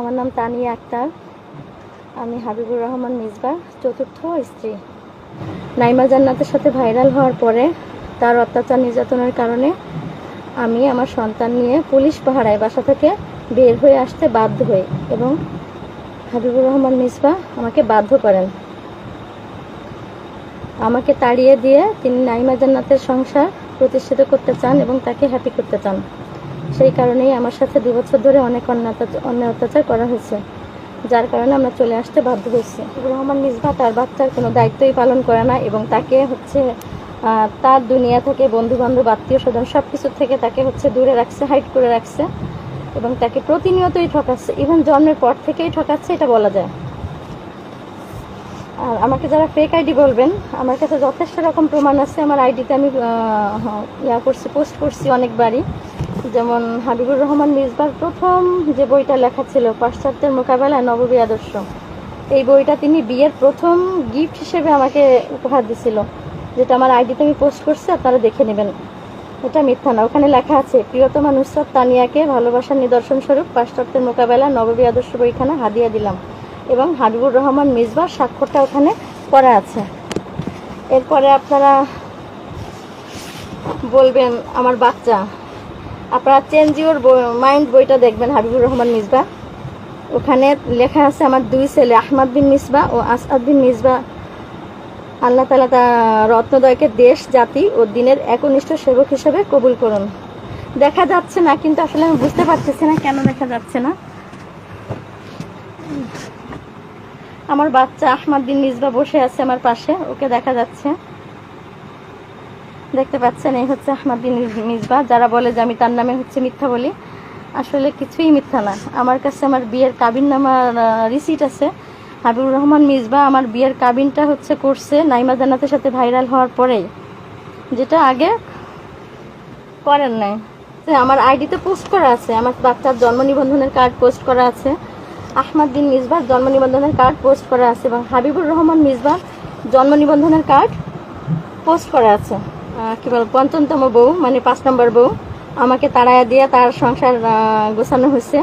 আমার নাম তানিয়া আক্তার। আমি হাবিবুর রহমান মিসবা, চতুর্থ স্ত্রী। নাইমা জান্নাতের সাথে ভাইরাল হওয়ার পরে তার অত্যাচার নির্যাতনের কারণে আমি আমার সন্তান নিয়ে পুলিশ পাহারায় বাসা থেকে বের হয়ে আসতে বাধ্য হই এবং হাবিবুর রহমান মিসবা আমাকে বাধ্য করেন। আমাকে তাড়িয়ে দিয়ে তিনি নাইমা জান্নাতের সংসার প্রতিষ্ঠিত করতে চান এবং তাকে হ্যাপি করতে চান। সেই কারণেই আমার সাথে দু বছর ধরে অনেক অন্যায় অত্যাচার- করা হয়েছে, যার কারণে আমরা চলে আসতে বাধ্য হয়েছি। রহমান মিসবা তার বাচ্চার কোনো দায়িত্বই পালন করে না এবং তাকে হচ্ছে তার দুনিয়া থেকে বন্ধু বান্ধব আত্মীয় স্বজন সব কিছু থেকে তাকে হচ্ছে দূরে রাখছে হাইট করে রাখছে এবং তাকে প্রতিনিয়তই ঠকাচ্ছে। ইভেন জন্মের পর থেকেই ঠকাচ্ছে, এটা বলা যায়। আর আমাকে যারা ফেক আইডি বলবেন, আমার কাছে যথেষ্ট রকম প্রমাণ আছে। আমার আইডিতে আমি ইয়া করছি পোস্ট করছি অনেকবারই। যেমন হাবিবুর রহমান মিসবার প্রথম যে বইটা লেখা ছিল, পাশ্চাত্যের মোকাবেলায় নববী আদর্শ। এই বইটা তিনি বিয়ের প্রথম গিফট হিসেবে আমাকে উপহার দিছিল, যেটা আমার আইডিতে আমি পোস্ট করছি, আপনারা দেখে নেবেন। এটা মিথ্যা না, ওখানে লেখা আছে, প্রিয়তমা নুসরাত তানিয়াকে ভালোবাসার নিদর্শন স্বরূপ পাশ্চাত্যের মোকাবেলা নববী আদর্শ বইখানা হাদিয়া দিলাম এবং হাবিবুর রহমান মিসবার স্বাক্ষরটা ওখানে করা আছে। এরপরে আপনারা বলবেন, আমার বাচ্চা। আপনারা চেঞ্জ ইউর মাইন্ড বইটা দেখবেন, হাবিবুর রহমান মিসবা। ওখানে লেখা আছে আমার দুই ছেলে, আহমদ বিন মিসবা ও আসাদ বিন মিসবা। আল্লাহ তালা তা রত্নদয়কে দেশ, জাতি ও দিনের একনিষ্ঠ সেবক হিসেবে কবুল করুন। দেখা যাচ্ছে না, কিন্তু আসলে আমি বুঝতে পারতেছি না কেন দেখা যাচ্ছে না। আমার বাচ্চা আহমদ বিন মিসবা বসে আছে আমার পাশে, ওকে দেখা যাচ্ছে। দেখতে পাচ্ছেন, এই হচ্ছে আহমদ বিন মিসবা, যারা বলে যে আমি তার নামে হচ্ছে মিথ্যা বলি। আসলে কিছুই মিথ্যা না। আমার কাছে আমার বিয়ের কাবিন নামার রিসিট আছে। হাবিবুর রহমান মিসবা আমার বিয়ের কাবিনটা হচ্ছে করছে নাইমা জান্নাতের সাথে ভাইরাল হওয়ার পরেই। যেটা আগে করেন নাই। আমার আইডিতে পোস্ট করা আছে, আমার বাচ্চার জন্ম নিবন্ধনের কার্ড পোস্ট করা আছে। আহমদ বিন মিসবার জন্ম নিবন্ধনের কার্ড পোস্ট করা আছে এবং হাবিবুর রহমান মিসবার জন্ম নিবন্ধনের কার্ড পোস্ট করা আছে। কি বল পঞ্চমতম বউ মানে পাঁচ নম্বর বউ আমাকে তাড়াইয়া দিয়ে তার সংসার গোছানো হয়েছে।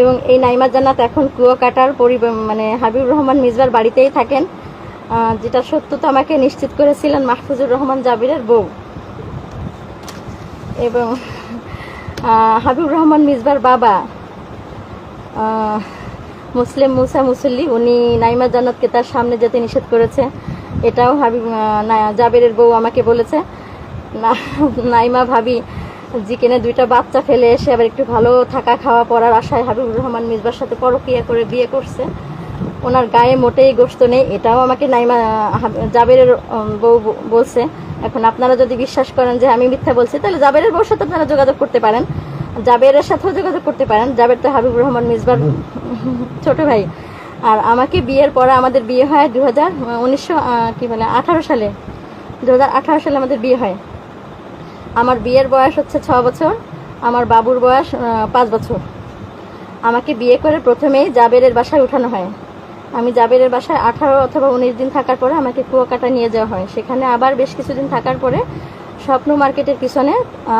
এবং এই নাইমা জান্নাত এখন কুয়াকাটার পরিবার মানে হাবিবুর রহমান মিজবার বাড়িতেই থাকেন। যেটা সত্যতা আমাকে নিশ্চিত করেছিলেন মাহফুজুর রহমান জাবিরের বউ। এবং আহ, হাবিবুর রহমান মিজবার বাবা মুসলিম মুসা মুসল্লি উনি নাইমা জান্নাতকে তার সামনে যেতে নিষেধ করেছে। এটাও হাবিব জাবেরের বউ আমাকে বলেছে। না নাইমা ভাবি জিকেনে দুইটা বাচ্চা ফেলে এসে আবার একটু ভালো থাকা খাওয়া পড়ার আশায় হাবিবুর রহমান মিসবার সাথে পরকিয়া করে বিয়ে করছে। ওনার গায়ে মোটেই গোস্ত নেই এটাও আমাকে নাইমা জাবেরের বউ বলছে। এখন আপনারা যদি বিশ্বাস করেন যে আমি মিথ্যা বলছি তাহলে জাবেরের বউর সাথে আপনারা যোগাযোগ করতে পারেন। জাবেরের সাথেও যোগাযোগ করতে পারেন জাবের তো হাবিবুর রহমান মিসবার ছোট ভাই। আর আমাকে বিয়ের পরে আমাদের বিয়ে হয় দু হাজার উনিশশো কী বলে আঠারো সালে। দু হাজার আঠারো সালে আমাদের বিয়ে হয়। আমার বিয়ের বয়স হচ্ছে ছ বছর, আমার বাবুর বয়স পাঁচ বছর। আমাকে বিয়ে করে প্রথমেই জাবেরের বাসায় উঠানো হয়। আমি জাবেরের বাসায় আঠারো অথবা উনিশ দিন থাকার পরে আমাকে কুয়াকাটা নিয়ে যাওয়া হয়। সেখানে আবার বেশ কিছুদিন থাকার পরে স্বপ্ন মার্কেটের পিছনে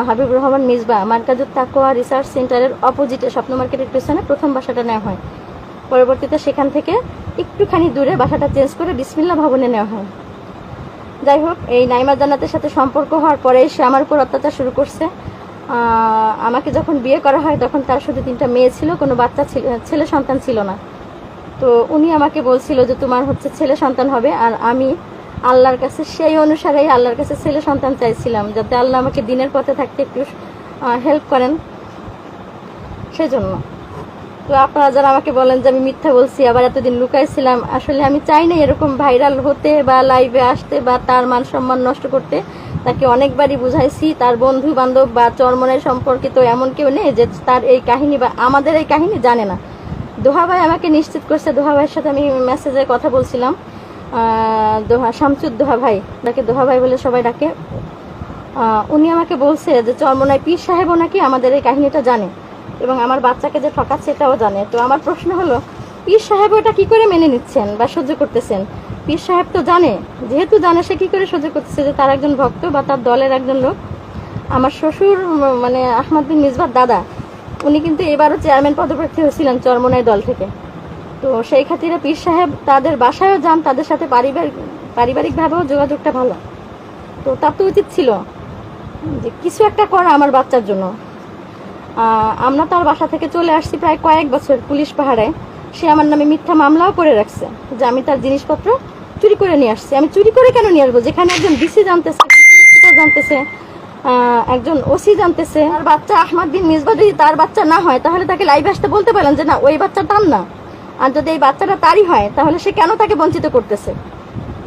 হাবিবুর রহমান মিসবা মার্কাজুত তাকোয়া রিসার্চ সেন্টারের অপোজিটে স্বপ্ন মার্কেটের পিছনে প্রথম বাসাটা নেওয়া হয়। পরবর্তীতে সেখান থেকে একটুখানি দূরে বাসাটা চেঞ্জ করে বিসমিল্লা ভবনে নেওয়া হয়। যাই হোক, এই নাইমা জান্নাতের সাথে সম্পর্ক হওয়ার পরে সে আমার উপর অত্যাচার শুরু করছে। আমাকে যখন বিয়ে করা হয়, তখন তার শুধু তিনটা মেয়ে ছিল, কোনো বাচ্চা ছিল, ছেলে সন্তান ছিল না। তো উনি আমাকে বলছিল যে, তোমার হচ্ছে ছেলে সন্তান হবে আর আমি আল্লাহর কাছে, সেই অনুসারেই আল্লাহর কাছে ছেলে সন্তান চাইছিলাম, যাতে আল্লাহ আমাকে দিনের পথে থাকতে একটু হেল্প করেন। সেজন্য। তো আপনারা যারা আমাকে বলেন যে আমি মিথ্যা বলছি, আবার এতদিন লুকাইছিলাম, আসলে আমি চাই না এরকম ভাইরাল হতে বা লাইভে আসতে বা তার মান সম্মান নষ্ট করতে। তাকে অনেকবারই বুঝাইছি, তার বন্ধু বান্ধব বা চরমনের সম্পর্কিত এমন কেউ নেই যে তার এই কাহিনী বা আমাদের এই কাহিনী জানে না। দোহা ভাই আমাকে নিশ্চিত করছে, দোহা ভাইয়ের সাথে আমি মেসেজে কথা বলছিলাম। দোহা, শামসুদ দোহা ভাই তাকে দোহা ভাই বলে সবাই ডাকে। উনি আমাকে বলছে যে চরমনায় পীর সাহেবও নাকি আমাদের এই কাহিনীটা জানে। এবং আমার বাচ্চাকে যে ঠকাচ্ছে এটাও জানে। তো আমার প্রশ্ন হলো, পীর সাহেব ওটা কি করে মেনে নিচ্ছেন বা সহ্য করতেছেন? পীর সাহেব তো জানে, যেহেতু জানে সে কি করে সহ্য করতেছে যে তার একজন ভক্ত বা তার দলের একজন লোক। আমার শ্বশুর মানে আহমদ বিন মিসবার দাদা, উনি কিন্তু এবারও চেয়ারম্যান পদপ্রার্থী হয়েছিলেন চরমনাই দল থেকে। তো সেই খাতিরে পীর সাহেব তাদের বাসায়ও যান, তাদের সাথে পারিবারিক পারিবারিকভাবেও যোগাযোগটা ভালো। তো তার তো উচিত ছিল যে কিছু একটা করা আমার বাচ্চার জন্য। আমরা তার বাসা থেকে চলে আসছি প্রায় কয়েক বছর পুলিশ পাহাড়ে। সে আমার নামে মিথ্যা মামলাও করে রাখছে যে আমি তার জিনিসপত্র চুরি করে নিয়ে আসছি। আমি চুরি করে কেন নিয়ে আসব? যেখানে একজন ডিসি জানতেছে জানতেছে একজন ওসি জানতেছে, তার বাচ্চা আহমদ বিন মিসবা যদি তার বাচ্চা না হয়, তাহলে তাকে লাইভে আসতে বলতে পারেন যে, না, ওই বাচ্চা তার না। আর যদি এই বাচ্চাটা তারই হয়, তাহলে সে কেন তাকে বঞ্চিত করতেছে?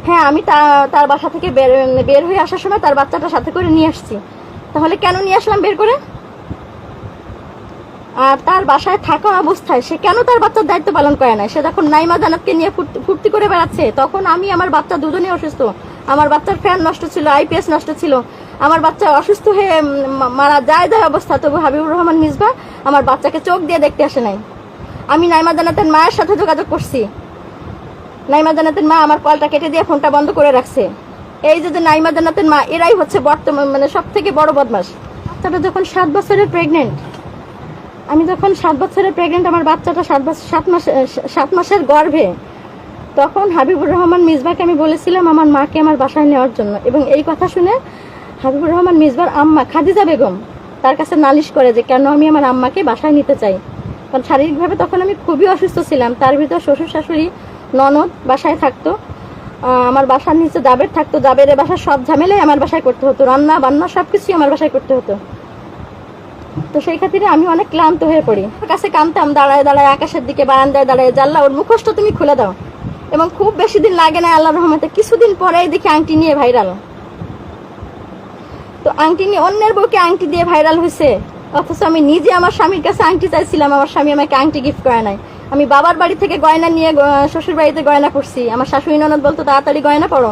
হ্যাঁ আমি তার বাসা থেকে বের বের হয়ে আসার সময় তার বাচ্চাটা সাথে করে নিয়ে আসছি। তাহলে কেন নিয়ে আসলাম বের করে? আর তার বাসায় থাকা অবস্থায় সে কেন তার বাচ্চার দায়িত্ব পালন করে না সে যখন নাইমা জানাতকে নিয়ে ফুর্তি- করে বেড়াচ্ছে, তখন আমি আমার বাচ্চা দুজনেই অসুস্থ। আমার বাচ্চার ফ্যান নষ্ট ছিল, আইপিএস নষ্ট ছিল। আমার বাচ্চা অসুস্থ হয়ে মারা যায় যায় অবস্থা। তবু হাবিবুর রহমান মিসবা আমার বাচ্চাকে চোখ দিয়ে দেখতে আসে নাই। আমি নাইমা জানাতের মায়ের সাথে যোগাযোগ করছি। নাইমা জানাতের মা আমার কলটা কেটে দিয়ে ফোনটা বন্ধ করে রাখছে। এই যে নাইমা জানাতের মা, এরাই হচ্ছে বর্তমান মানে সব থেকে বড় বদমাস বাচ্চাটা যখন সাত বছরের প্রেগনেন্ট আমি যখন সাত বছরের প্রেগনেন্ট আমার বাচ্চাটা সাত বছর সাত মাস সাত মাসের গর্ভে, তখন হাবিবুর রহমান মিসবাকে আমি বলেছিলাম আমার মাকে আমার বাসায় নেওয়ার জন্য। এবং এই কথা শুনে হাবিবুর রহমান মিসবার আম্মা খাদিজা বেগম তার কাছে নালিশ করে যে, কেন আমি আমার আম্মাকে বাসায় নিতে চাই? কারণ শারীরিকভাবে তখন আমি খুবই অসুস্থ ছিলাম। তার ভিতর শ্বশুর শাশুড়ি ননদ বাসায় থাকতো। আমার বাসার নিচে দাবের থাকতো। জাবের বাসার সব ঝামেলাই আমার বাসায় করতে হতো। রান্না বান্না সব কিছুই আমার বাসায় করতে হতো। তো সেই খাতিরে আমি অনেক ক্লান্ত হয়ে পড়ি। কাছে কানতাম, দাঁড়ায় দাঁড়ায় আকাশের দিকে, বারান্দায় দাঁড়ায় জানলা ওর মুখোশটা তুমি খুলে দাও। এবং খুব বেশি দিন লাগে না আল্লাহ রহমতে, কিছুদিন পরেই দেখি আংটি নিয়ে ভাইরাল। তো আংটি নিয়ে অন্যের বউকে আংটি দিয়ে ভাইরাল হয়েছে অথচ আমি নিজে আমার স্বামীর কাছে আংটি চাইছিলাম, আমার স্বামী আমাকে আংটি গিফট করে নাই। আমি বাবার বাড়ি থেকে গয়না নিয়ে শ্বশুর বাড়িতে গয়না করছি। আমার শাশুড়ি ননদ বলতো, তাড়াতাড়ি গয়না পড়ো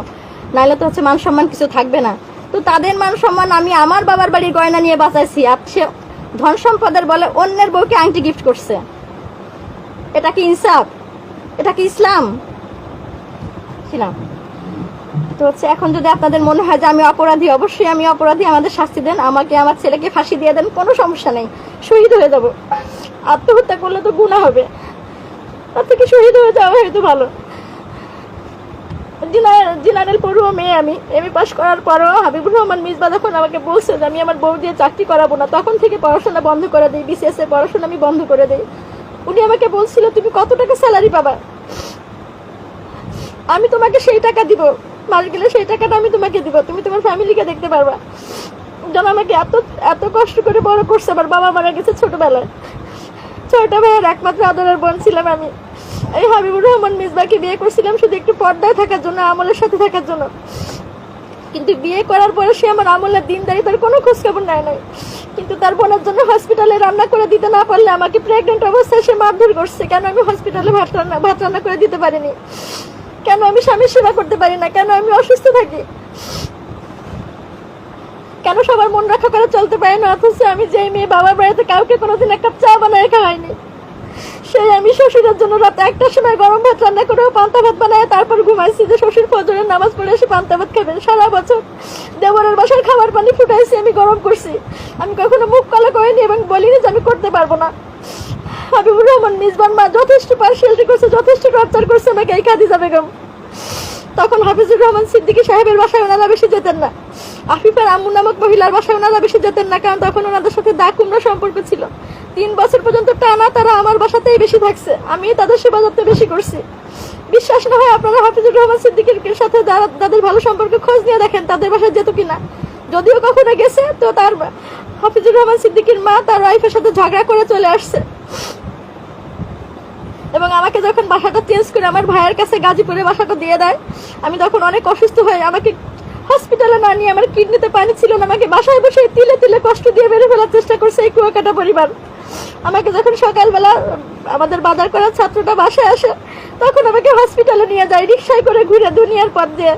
নাহলে তো হচ্ছে মান সম্মান কিছু থাকবে না। তো তাদের মান সম্মান আমি আমার বাবার বাড়ির গয়না নিয়ে বাঁচাইছি। আর সে ধন সম্পদের বলে অন্যের বউকে আংটি গিফট করছে। এটা কি ইনসাফ? এটা কি ইসলাম? ছিলাম তো হচ্ছে এখন যদি আপনাদের মনে হয় যে আমি অপরাধী, অবশ্যই আমি অপরাধী, আমাদের শাস্তি দেন, আমাকে, আমার ছেলেকে ফাঁসি দিয়ে দেন, কোনো সমস্যা নেই। শহীদ হয়ে যাব। আত্মহত্যা করলে তো গুণা হবে। তার থেকে শহীদ হয়ে যাওয়া হয়তো ভালো। জিনারেল পড়ুয়া মেয়ে আমি। এমএ পাস করার পরও হাবিবুর রহমান মিসবা যখন আমাকে বলছে যে আমি আমার বউ দিয়ে চাকরি করাবো না, তখন থেকে পড়াশোনা বন্ধ করে দিই বিসিএস এর পড়াশোনা আমি বন্ধ করে দিই। উনি আমাকে বলছিল, তুমি কত টাকা স্যালারি পাবা? আমি তোমাকে সেই টাকা দিব। মাস গেলে সেই টাকাটা আমি তোমাকে দিব। তুমি তোমার ফ্যামিলিকে দেখতে পারবা। যেন আমাকে এত এত কষ্ট করে বড় করছে, আমার বাবা মারা গেছে ছোটবেলায়। ছয়টা ভাইয়ের একমাত্র আদরের বোন ছিলাম আমি। এই হাবিবুর রহমান মিসবাকে বিয়ে করছিলাম শুধু একটু পর্দায় থাকার জন্য, আমলের সাথে থাকার জন্য। কিন্তু বিয়ে করার পরে সে আমার আমলের দিনদারি তার কোনো খোঁজ খবর নেয় নাই। কিন্তু তার বোনের জন্য হসপিটালে রান্না করে দিতে না পারলে আমাকে প্রেগনেন্ট অবস্থায় সে মারধর করছে। কেন আমি হসপিটালে ভাত রান্না ভাত রান্না করে দিতে পারিনি? কেন আমি স্বামীর সেবা করতে পারি না? কেন আমি অসুস্থ থাকি? কেন সবার মন রক্ষা করে চলতে পারি না? অথচ আমি যে মেয়ে বাবার বাড়িতে কাউকে কোনোদিন এক কাপ চা বানায় খাওয়াইনি। সেই আমি শ্বশুরের জন্য রাতে একটার সময় গরম ভাত রান্না করেও পান্তা ভাত বানায়, তারপর ঘুমাইছি যে শ্বশুর ফজরের নামাজ পড়ে এসে পান্তা ভাত খাবেন। সারা বছর দেবরের বাসার খাবার পানি ফুটাইছি, আমি গরম করছি। আমি কখনো মুখ কালো করিনি এবং বলিনি যে আমি করতে পারব না। হাবিবুর রহমান নিজবান মা, যথেষ্ট পার্সিয়ালিটি করছে যথেষ্ট টর্চার করছে আমাকে এই খাদিজা বেগম তখন হাফিজুর রহমান সিদ্দিকী সাহেবের বাসায় ওনারা বেশি যেতেন না। আফিফার আম্মু নামক মহিলার বাসায় ওনারা বেশি যেতেন না, কারণ তখন ওনাদের সাথে দা কুমড়ো সম্পর্ক ছিল। তিন বছর পর্যন্ত টানা তারা আমার বাসাতেই বেশি থাকছে। আমি তাদের সেবা যত্ন বেশি করছি। বিশ্বাস না হয় আপনারা হাফিজুর রহমান সিদ্দিকীর সাথে যারা তাদের ভালো সম্পর্কে খোঁজ নিয়ে দেখেন তাদের বাসায় যেত কিনা। যদিও কখনো গেছে, তো তার হাফিজুর রহমান সিদ্দিকীর মা তার ওয়াইফের সাথে ঝগড়া করে চলে আসছে। এবং আমাকে যখন বাসাটা চেঞ্জ করে আমার ভাইয়ের কাছে গাজীপুরে বাসাটা দিয়ে দেয়, আমি তখন অনেক অসুস্থ হয়ে আমাকে হসপিটালে না নিয়ে আমার কিডনিতে পানি ছিল না, আমাকে বাসায় বসে তিলে তিলে কষ্ট দিয়ে বেড়ে ফেলার চেষ্টা করছে এই কুয়াকাটা পরিবার। আমাকে যখন সকালবেলা আমাদের বাজার করার ছাত্রটা বাসায় আসে, তখন আমাকে হসপিটালে নিয়ে যায় রিক্সায় করে ঘুরে দুনিয়ার পথ দিয়ে।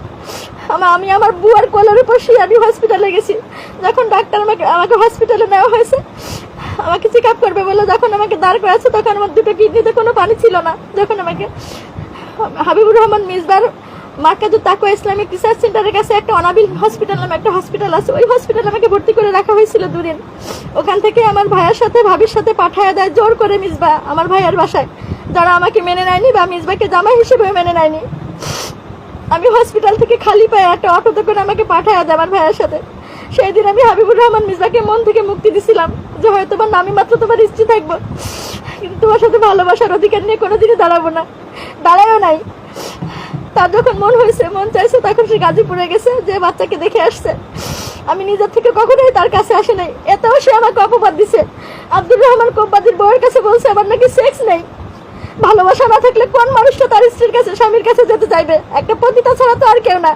আমা- আমি আমার বুয়ার কোলের উপর শুয়ে আমি হসপিটালে গেছি। যখন ডাক্তার আমাকে আমাকে হসপিটালে নেওয়া হয়েছে, আমাকে চেক আপ করবে বলে যখন আমাকে দাঁড় করাচ্ছে, তখন আমার দুটো কিডনিতে কোনো পানি ছিল না। যখন আমাকে হাবিবুর রহমান মিসবার মার্কাজু তাকো ইসলামিক রিসার্চ সেন্টারের কাছে একটা অনাবিল হসপিটাল নামে একটা হসপিটাল আছে। ওই হসপিটালে আমাকে ভর্তি করে রাখা হয়েছিল দুদিন। ওখান থেকে আমার ভাইয়ের সাথে, ভাবির সাথে পাঠায় দেয় জোর করে মিসবা, আমার ভাইয়ের বাসায়। যারা আমাকে মেনে নেয়নি বা মিসবাকে জামাই হিসেবে মেনে নেয়নি। আমি হসপিটাল থেকে খালি পায়ে একটা অটোতে করে আমাকে পাঠায় দেয় আমার ভাইয়ের সাথে। সেই দিন আমি হাবিবুর রহমান মিসবাকে মন থেকে মুক্তি দিছিলাম যে হয়তো বা আমি মাত্র তোমার স্ত্রী থাকব। কিন্তু তোমার সাথে ভালোবাসার অধিকার নিয়ে কোনোদিনই দাঁড়াবো না। দাঁড়ায়ও নাই। তার যখন মন হয়েছে, মন চাইছে, তখন সে গাজীপুরে গেছে, যে বাচ্চাকে দেখে আসছে। আমি নিজের থেকে কখনোই তার কাছে আসে নাই। এতেও সে আমাকে অপবাদ দিছে। আব্দুর রহমান কোম্পানির বউয়ের কাছে বলছে, আমার নাকি সেক্স নেই। ভালোবাসা না থাকলে কোন মানুষটা তার স্ত্রীর কাছে, স্বামীর কাছে যেতে চাইবে? একটা পতিতা ছাড়া তো আর কেউ না।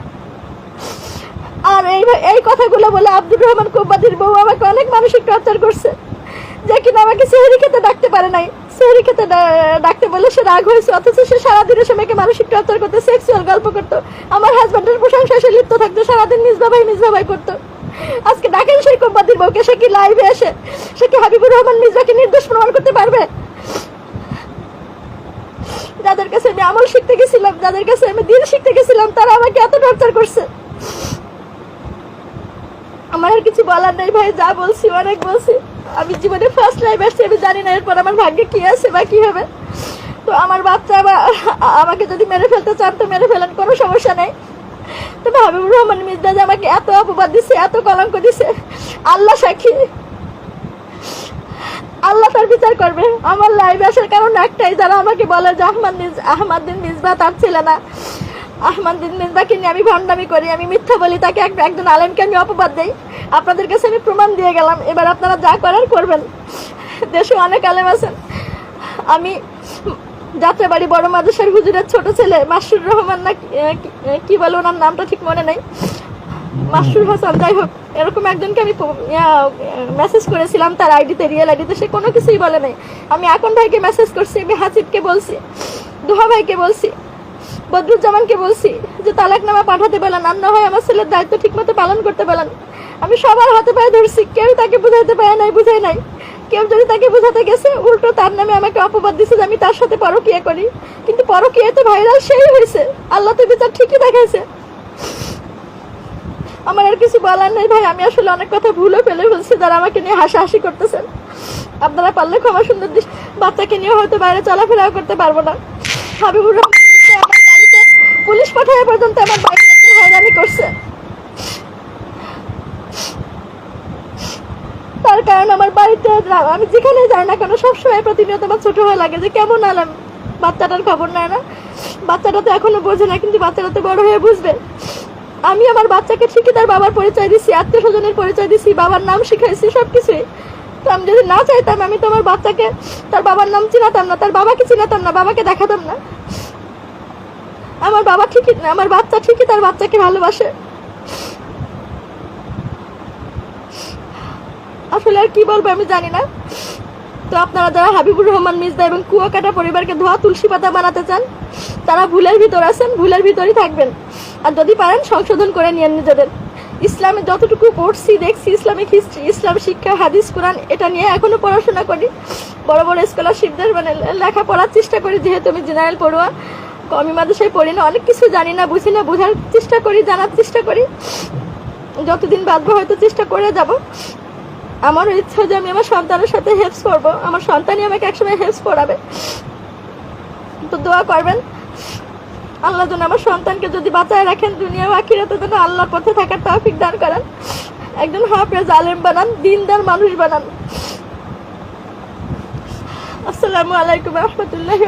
আর এই এই কথাগুলো বলে আব্দুর রহমান কোম্পানির বউ আমাকে অনেক মানসিক টর্চার করছে। যে কিনা আমাকে সেহরি খেতে ডাকতে পারে নাই। সেহরি খেতে ডাকতে বলে সে রাগ হয়েছে, অথচ সে মানসিক টর্চার করতো সেক্সুয়াল গল্প করতো। আমার হাজব্যান্ডের সে লিপ্ত থাকতো, সারাদিন নিজ বাবাই নিজ বাবাই করতো। আজকে ডাকেন সেই কোম্পানির বউকে, সে কি লাইভে এসে সে কি হাবিবুর রহমান মির্জাকে প্রমাণ করতে পারবে? যাদের কাছে আমি আমল শিখতে গেছিলাম, যাদের কাছে আমি দিন শিখতে গেছিলাম, তারা আমাকে এত টর্চার করছে। আমার আর কিছু বলার নেই ভাই, যা বলছি, অনেক বলছি। আমি জীবনে ফার্স্ট লাইভ আসছি আমি জানি না এরপর আমার ভাগ্যে কি আছে বা কি হবে। তো আমার বাচ্চা আবার আমাকে যদি মেরে ফেলতে চান, তো মেরে ফেলেন কোনো সমস্যা নেই। তো হাবিবুর রহমান মির্জা যে আমাকে এত অপবাদ দিছে, এত কলঙ্ক দিছে, আল্লাহ সাক্ষী। আল্লাহ তার বিচার করবে। আমার লাইভ আসার কারণ একটাই, যারা আমাকে বলে যে আহমদ মির্জা আহমদ দিন মিসবা তার ছেলে না। আহমদ দিন মির্জাকে নিয়ে আমি ভণ্ডামি করি, আমি মিথ্যা বলি, তাকে এক- একজন আলেমকে আমি অপবাদ দেই। আপনাদের কাছে আমি প্রমাণ দিয়ে গেলাম, এবার আপনারা যা করার করবেন। দেশে অনেক আলেম আছেন। আমি যাত্রাবাড়ি বড় মাদ্রাসার হুজুরের ছোট ছেলে, মাসুর রহমান না কি- বলে ওনার নামটা ঠিক মনে নেই। মাসুর হাসান, যাই হোক, এরকম একজনকে আমি মেসেজ করেছিলাম, তার আইডিতে রিয়েল আইডিতে, সে কোনো কিছুই বলে নাই। আমি আকন ভাইকে মেসেজ করছি, আমি হাসিবকে বলছি, দোহা ভাইকে বলছি বদরুজ্জামানকে বলছি যে তালাকনামা পাঠাতে বলেন আর না হয় আমার ছেলের দায়িত্ব ঠিকমতো পালন করতে বলেন আমি সবার হাতে পায়ে ধরছি, কেউ তাকে বুঝাইতে পারে নাই, বুঝাই নাই। কেউ যদি তাকে বুঝাতে গেছে, উল্টো তার নামে আমাকে অপবাদ দিছে যে আমি তার সাথে পরকিয়া করি। কিন্তু পরকিয়া তো ভাইরাল সেই হয়েছে, আল্লাহ তো বিচার ঠিকই দেখাইছে। আমার আর কিছু বলার নেই ভাই, আমি আসলে অনেক কথা ভুলও ফেলে ফেলছি, যারা আমাকে নিয়ে হাসাহাসি করতেছেন। আপনারা পারলে ক্ষমা সুন্দর বাচ্চাকে নিয়ে হয়তো বাইরে চলাফেরাও করতে পারব না। হাবিবুর রহমান পুলিশ পাঠায় পর্যন্ত আমার বাড়িতে হয়রানি করছে। তার কারণ আমার বাড়িতে আমি যেখানে যাই না কেন সবসময় প্রতিনিয়ত আমার ছোট হয়ে লাগে যে কেমন আলাম? বাচ্চাটার খবর নেয় না। বাচ্চাটা তো এখনও বোঝে না, কিন্তু বাচ্চাটা তো বড় হয়ে বুঝবে। আমি আমার বাচ্চাকে ঠিকই তার বাবার পরিচয় দিচ্ছি আত্মীয় স্বজনের পরিচয় দিছি, বাবার নাম শিখাইছি সব কিছুই তো আমি যদি না চাইতাম, আমি তো আমার বাচ্চাকে তার বাবার নাম চিনাতাম না, তার বাবাকে চিনাতাম না, বাবাকে দেখাতাম না। আমার বাবা ঠিকই আমার বাচ্চা ঠিকই তার বাচ্চাকে ভালোবাসে। আসলে আর কি বলব আমি জানি না। তো আপনারা যারা হাবিবুর রহমান, মির্জা এবং কুয়াকাটা পরিবারকে ধোয়া তুলসী পাতা বানাতে চান, তারা ভুলের ভিতর আছেন, ভুলের ভিতরই থাকবেন। আর যদি পারেন, সংশোধন করে নিয়ে নিজেদের। ইসলামে যতটুকু পড়ছি, দেখছি ইসলামিক হিস্ট্রি ইসলাম শিক্ষা, হাদিস, কোরআন, এটা নিয়ে এখনও পড়াশোনা করি। বড় বড় স্কলারশিপদের মানে লেখাপড়ার চেষ্টা করি, যেহেতু আমি জেনারেল পড়ুয়া। কমি মাদ্রাসায় পড়ি না, অনেক কিছু জানি না, বুঝি না, বোঝার চেষ্টা করি, জানার চেষ্টা করি। যতদিন বাঁচবো হয়তো চেষ্টা করে যাব। আমারও ইচ্ছা যে আমি আমার সন্তানের সাথে হেল্পস করব। আমার সন্তানই আমাকে একসময় হেল্পস করাবে। তো দোয়া করবেন। আল্লাহ যেন আমার সন্তানকে যদি বাঁচায় রাখেন দুনিয়া আখিরাতে, যেন আল্লাহর পথে থাকার তৌফিক দান করেন। একজন হাফেজ আলেম বানান, দিনদার মানুষ বানান। আসসালামু আলাইকুম রহমতুল্লাহি